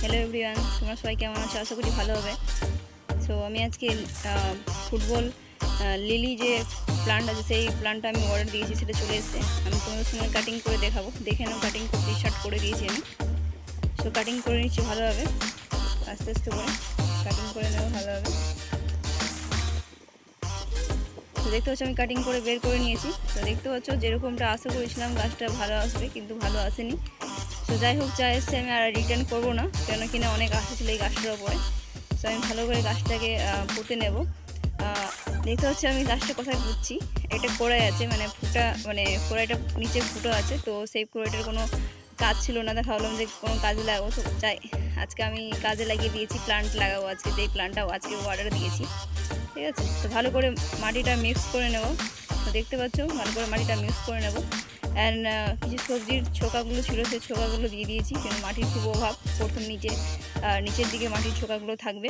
Hello everyone তোমরা সবাই কেমন আছো? আশা করি ভালো হবে। সো আমি আজকে ফুটবল লিলি যে প্লান্ট আছে, সেই প্লান্টটা আমি অর্ডার দিয়েছি, সেটা চলে এসেছে। আমি তোমাদের সঙ্গে কাটিং করে দেখাবো। দেখে নাও কাটিং করতে স্টার্ট করে দিয়েছি আমি। সো কাটিং করে নিচ্ছি ভালোভাবে আস্তে আস্তে করে কাটিং করে নেব ভালোভাবে তো দেখতে পাচ্ছ, আমি কাটিং করে বের করে নিয়েছি। তো দেখতে পাচ্ছ, যেরকমটা আশা করেছিলাম গাছটা ভালো আসবে, কিন্তু ভালো আসেনি। তো যাই হোক, যা এসছে আমি আর রিটার্ন করব না কেন কিনা অনেক আশা ছিল এই গাছটার ওপরে তো আমি ভালো করে গাছটাকে পুঁতে নেব। দেখতে হচ্ছে আমি গাছটা কোথায় পুঁতছি। এটা কোড়াই আছে মানে ফুটা মানে কোড়াইটা নিচে ফুটো আছে, তো সেই কোড়াইটার কোনো কাজ ছিল না। দেখা ভাবলাম যে কোনো কাজে লাগাবো। তো চাই আজকে আমি কাজে লাগিয়ে দিয়েছি প্লান্ট লাগাবো আজকে, যেই প্লান্টটাও আজকে অর্ডার দিয়েছি। ঠিক আছে? তো ভালো করে মাটিটা মিক্স করে নেব। দেখতে পাচ্ছ, ভালো করে মাটিটা মিক্স করে নেব। অ্যান্ড কিছু সবজির ছোকাগুলো ছিল, সেই ছোকাগুলো দিয়ে দিয়েছি কেন মাটির খুব অভাব। প্রথম নিচে নিচের দিকে মাটির ছোকাগুলো থাকবে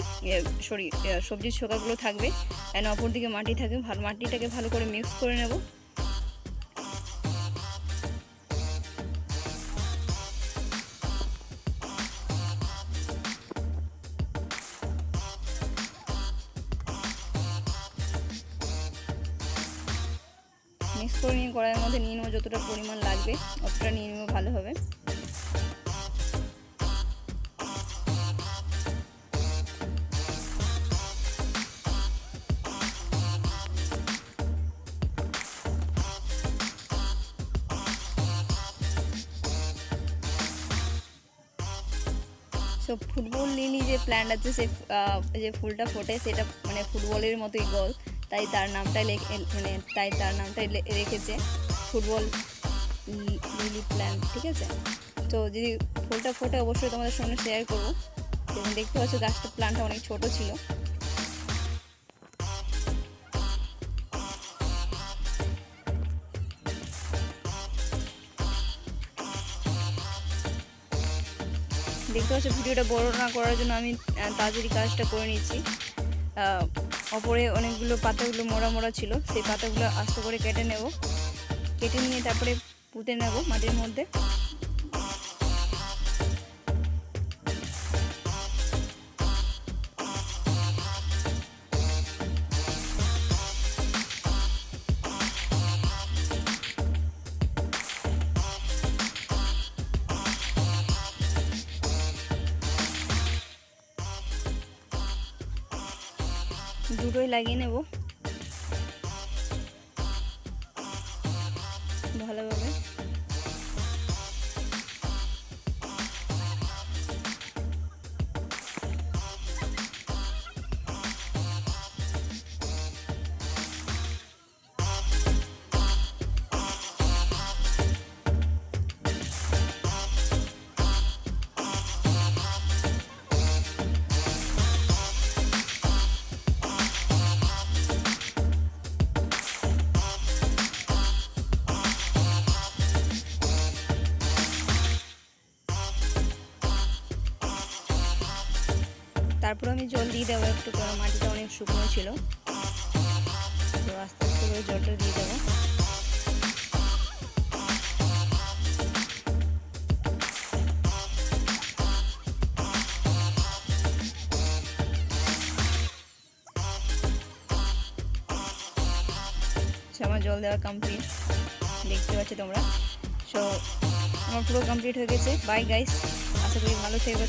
সরি সবজির ছোকাগুলো থাকবে অ্যান্ড অপর দিকে মাটি থাকবে ভালো মাটিটাকে ভালো করে মিক্স করে নেব। মিক্স করে নিয়ে কড়াইয়ের মধ্যে নিয়ে নেব যতটা পরিমাণ লাগবে, অতটা নিয়ে নেব ভালো হবে। সো ফুটবল লিলি যে প্ল্যান্ট আছে, সে যে ফুলটা ফোটে, সেটা মানে ফুটবলের মতোই গোল তাই তার নামটাই মানে তাই তার নামটাই রেখেছে ফুটবল লিলি প্ল্যান্ট ঠিক আছে? তো যদি ফুলটা ফোটে অবশ্যই তোমাদের সঙ্গে শেয়ার করব। এবং দেখতে পাচ্ছ গাছটা প্ল্যান্টটা অনেক ছোট ছিল। দেখতে পাচ্ছ ভিডিওটা বড় না করার জন্য আমি তাড়াতাড়ি কাজটা করে আহ, ওপরে অনেকগুলো পাতাগুলো মোড়া মোড়া ছিল। সেই পাতাগুলো আস্তে করে কেটে নেব। কেটে নিয়ে তারপরে পুঁতে নেব মাটির মধ্যে। দুটোই লাগিয়ে নেব। তারপর আমি জল দিয়ে দেবো একটু কারণ মাটিটা অনেক শুকনো ছিল। তো আস্তে আস্তে করে জলটা দিয়ে দেবো। আচ্ছা, আমার জল দেওয়া কমপ্লিট দেখতে পাচ্ছ তোমরা? সো আমার পুরো কমপ্লিট হয়ে গেছে। বাই গাইস আশা করি ভালো থাকবে